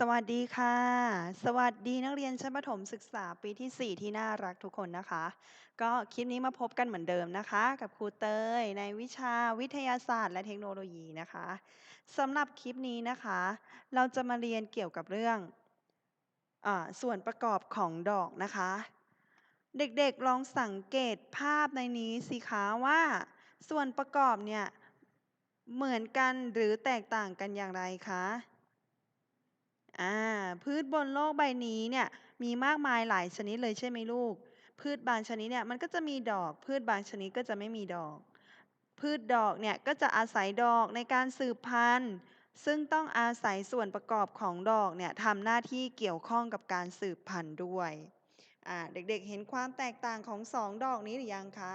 สวัสดีค่ะ สวัสดีนักเรียนชั้นประถมศึกษาปีที่ 4 ที่น่ารักทุกคนนะคะ ก็คลิปนี้มาพบกันเหมือนเดิมนะคะ กับครูเตยในวิชาวิทยาศาสตร์ และเทคโนโลยีนะคะสำหรับคลิปนี้นะคะ เราจะมาเรียนเกี่ยวกับเรื่องอส่วนประกอบของดอกนะคะ เด็กๆลองสังเกตภาพในนี้สิคะว่า ส่วนประกอบเนี่ยเหมือนกันหรือแตกต่างกันอย่างไรคะ อ่าพืชบนโลกใบนี้เนี่ยมีมากมายหลายชนิดเลยใช่ไหมลูก พืชบางชนิดเนี่ยมันก็จะมีดอก พืชบางชนิดก็จะไม่มีดอก พืชดอกเนี่ยก็จะอาศัยดอกในการสืบพันธุ์ ซึ่งต้องอาศัยส่วนประกอบของดอกเนี่ยทำหน้าที่เกี่ยวข้องกับการสืบพันธุ์ด้วย อ่า เด็กๆ เห็นความแตกต่างของสองดอกนี้หรือยังคะ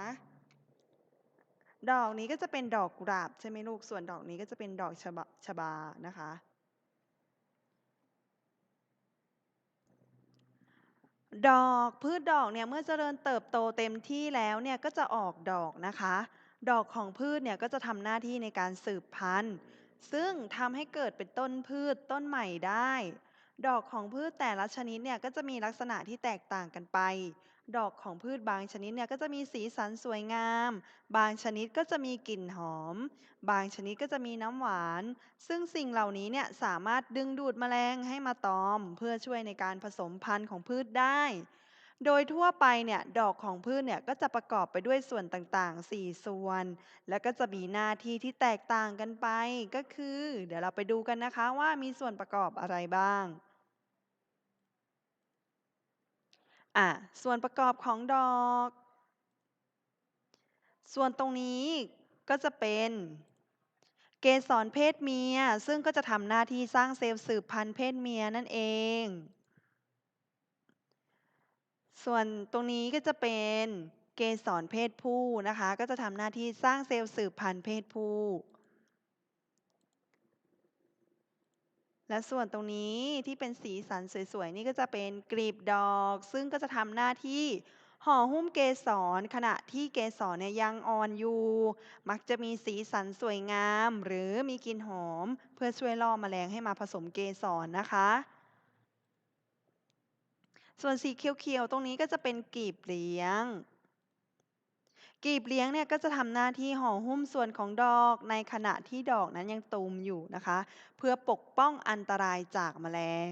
ดอกนี้ก็จะเป็นดอกกุหลาบใช่ไหมลูก ส่วนดอกนี้ก็จะเป็นดอกชบาชบานะคะ ดอกพืชดอกเนี่ยเมื่อเจริญเติบโตเต็มที่แล้วเนี่ยก็จะออกดอกนะคะ ดอกของพืชเนี่ยก็จะทำหน้าที่ในการสืบพันธุ์ ซึ่งทำให้เกิดเป็นต้นพืชต้นใหม่ได้ ดอกของพืชแต่ละชนิดเนี่ยก็จะมีลักษณะที่แตกต่างกันไป ดอกของพืชบางชนิดเนี่ยก็จะมีสีสันสวยงาม บางชนิดก็จะมีกลิ่นหอม บางชนิดก็จะมีน้ำหวาน ซึ่งสิ่งเหล่านี้เนี่ยสามารถดึงดูดแมลงให้มาตอม เพื่อช่วยในการผสมพันธุ์ของพืชได้ โดยทั่วไปเนี่ยดอกของพืชเนี่ยก็จะประกอบไปด้วยส่วนต่างๆ 4 ส่วน แล้วก็จะมีหน้าที่ที่แตกต่างกันไปก็คือ เดี๋ยวเราไปดูกันนะคะว่ามีส่วนประกอบอะไรบ้าง อะส่วนประกอบของดอก ส่วนตรงนี้ก็จะเป็นเกสรเพศเมีย ซึ่งก็จะทำหน้าที่สร้างเซลล์สืบพันธุ์เพศเมียนั่นเอง ส่วนตรงนี้ก็จะเป็นเกสรเพศผู้นะคะ ก็จะทำหน้าที่สร้างเซลล์สืบพันธุ์เพศผู้ และส่วนตรงนี้ที่เป็นสีสันสวยๆ นี่ก็จะเป็นกลีบดอก ซึ่งก็จะทำหน้าที่ห่อหุ้มเกสรขณะที่เกสรเนี่ยยังอ่อนอยู่ มักจะมีสีสันสวยงาม หรือมีกลิ่นหอม เพื่อช่วยล่อแมลงให้มาผสมเกสรนะคะ ส่วนสีเขียวๆ ตรงนี้ก็จะเป็นกลีบเลี้ยง กลีบเลี้ยงเนี่ยก็จะทำหน้าที่ห่อหุ้มส่วนของดอกในขณะที่ดอกนั้นยังตูมอยู่นะคะ เพื่อปกป้องอันตรายจากแมลง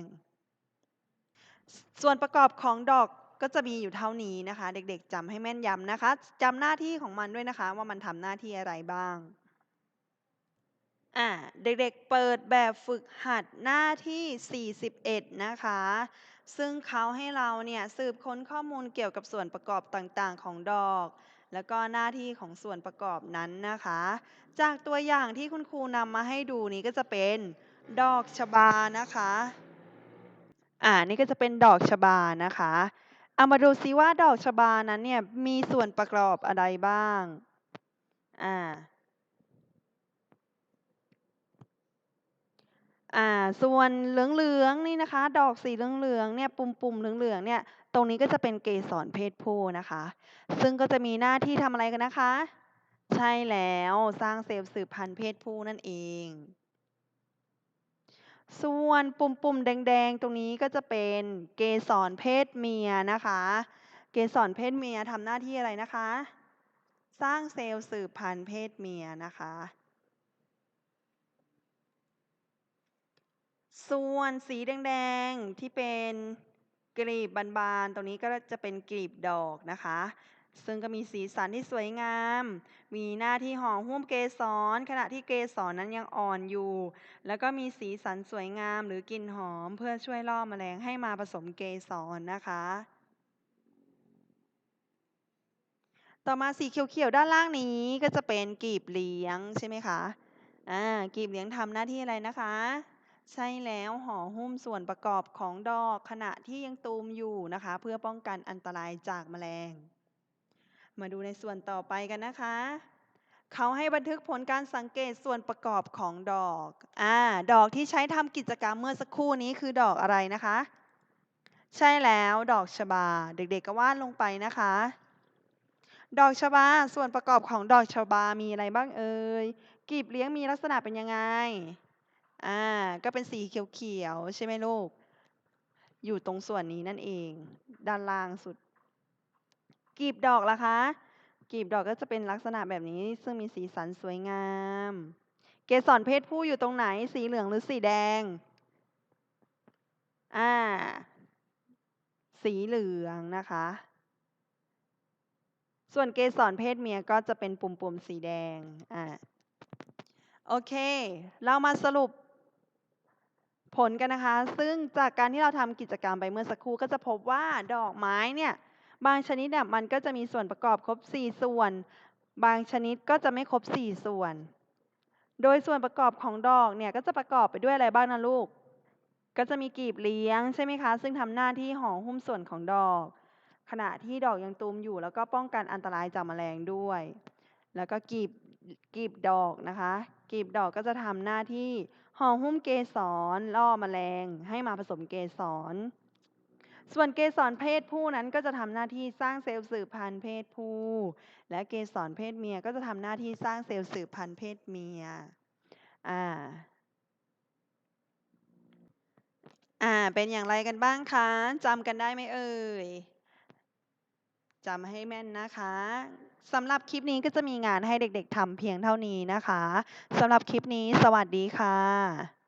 ส่วนประกอบของดอกก็จะมีอยู่เท่านี้นะคะ เด็กๆจำให้แม่นยำนะคะจำหน้าที่ของมันด้วยนะคะ ว่ามันทำหน้าที่อะไรบ้างอ่าเด็กๆเปิดแบบฝึกหัดหน้าที่ 41 นะคะ ซึ่งเขาให้เราเนี่ยสืบค้นข้อมูลเกี่ยวกับส่วนประกอบต่างๆ ของดอก แล้วก็หน้าที่ของส่วนประกอบนั้นนะคะ จากตัวอย่างที่คุณครูนำมาให้ดูนี้ก็จะเป็นดอกชบานะคะอ่านี่ก็จะเป็นดอกชบานะคะเอามาดูซิว่าดอกชบานั้นเนี่ยมีส่วนประกอบอะไรบ้างอ่า อ่า ส่วนเหลือง ๆ นี่นะคะ ดอกสีเหลือง ๆ เนี่ย ปุ่ม ๆ เหลือง ๆ เนี่ย ตรงนี้ก็จะเป็นเกสรเพศผู้นะคะ ซึ่งก็จะมีหน้าที่ทำอะไรกันนะคะ ใช่แล้วสร้างเซลล์สืบพันธุ์เพศผู้นั่นเอง ส่วนปุ่ม ๆ แดง ๆ ตรงนี้ก็จะเป็นเกสรเพศเมียนะคะ เกสรเพศเมียทำหน้าที่อะไรนะคะ สร้างเซลล์สืบพันธุ์เพศเมียนะคะ ส่วนสีแดงๆที่เป็นกลีบบานๆ ตรงนี้ก็จะเป็นกลีบดอกนะคะ ซึ่งก็มีสีสันที่สวยงาม มีหน้าที่ห่อหุ้มเกสร ขณะที่เกสรนั้นยังอ่อนอยู่ แล้วก็มีสีสันสวยงามหรือกลิ่นหอมเพื่อช่วยล่อแมลงให้มาผสมเกสรนะคะ ต่อมาสีเขียวๆด้านล่างนี้ก็จะเป็นกลีบเลี้ยงใช่ไหมคะ อ่า กลีบเลี้ยงทำหน้าที่อะไรนะคะ ใช่แล้วห่อหุ้มส่วนประกอบของดอกขณะที่ยังตูมอยู่นะคะ เพื่อป้องกันอันตรายจากแมลง มาดูในส่วนต่อไปกันนะคะ เขาให้บันทึกผลการสังเกตส่วนประกอบของดอกอ่าดอกที่ใช้ทำกิจกรรมเมื่อสักครู่นี้คือดอกอะไรนะคะ ใช่แล้วดอกชบา เด็กๆก็วาดลงไปนะคะดอกชบา ส่วนประกอบของดอกชบา มีอะไรบ้างเอ่ยกลีบเลี้ยงมีลักษณะเป็นยังไง อาก็เป็นสีเขียว ๆ ใช่ไหมลูก?อยู่ตรงส่วนนี้นั่นเอง ด้านล่างสุดกลีบดอกล่ะคะกลีบดอกก็จะเป็นลักษณะแบบนี้ ซึ่งมีสีสันสวยงาม เกสรเพศผู้อยู่ตรงไหน สีเหลืองหรือสีแดง?อ่า สีเหลืองนะคะ ส่วนเกสรเพศเมียก็จะเป็นปุ่มๆสีแดง อ่าโอเค เรามาสรุป ผลกันนะคะ ซึ่งจากการที่เราทำกิจกรรมไปเมื่อสักครู่ก็จะพบว่าดอกไม้เนี่ยบางชนิดเนี่ยมันก็จะมีส่วนประกอบครบ 4 ส่วน บางชนิดก็จะไม่ครบ 4 ส่วน โดยส่วนประกอบของดอกเนี่ยก็จะประกอบไปด้วยอะไรบ้างนะลูก ก็จะมีกลีบเลี้ยงใช่ไหมคะ ซึ่งทำหน้าที่ห่อหุ้มส่วนของดอก ขณะที่ดอกยังตูมอยู่แล้วก็ป้องกันอันตรายจากแมลงด้วย แล้วก็กลีบ กลีบดอกนะคะกลีบดอกก็จะทำหน้าที่ห่อหุ้มเกสรล่อแมลงให้มาผสมเกสร ส่วนเกสรเพศผู้นั้นก็จะทำหน้าที่สร้างเซลล์สืบพันธุ์เพศผู้ และเกสรเพศเมียก็จะทำหน้าที่สร้างเซลล์สืบพันธุ์เพศเมียอ่าอ่าเป็นอย่างไรกันบ้างคะจำกันได้ไหมเอ่ย? จำให้แม่นนะคะสำหรับคลิปนี้ก็จะมีงานให้เด็กๆทำเพียงเท่านี้นะคะสำหรับคลิปนี้สวัสดีค่ะ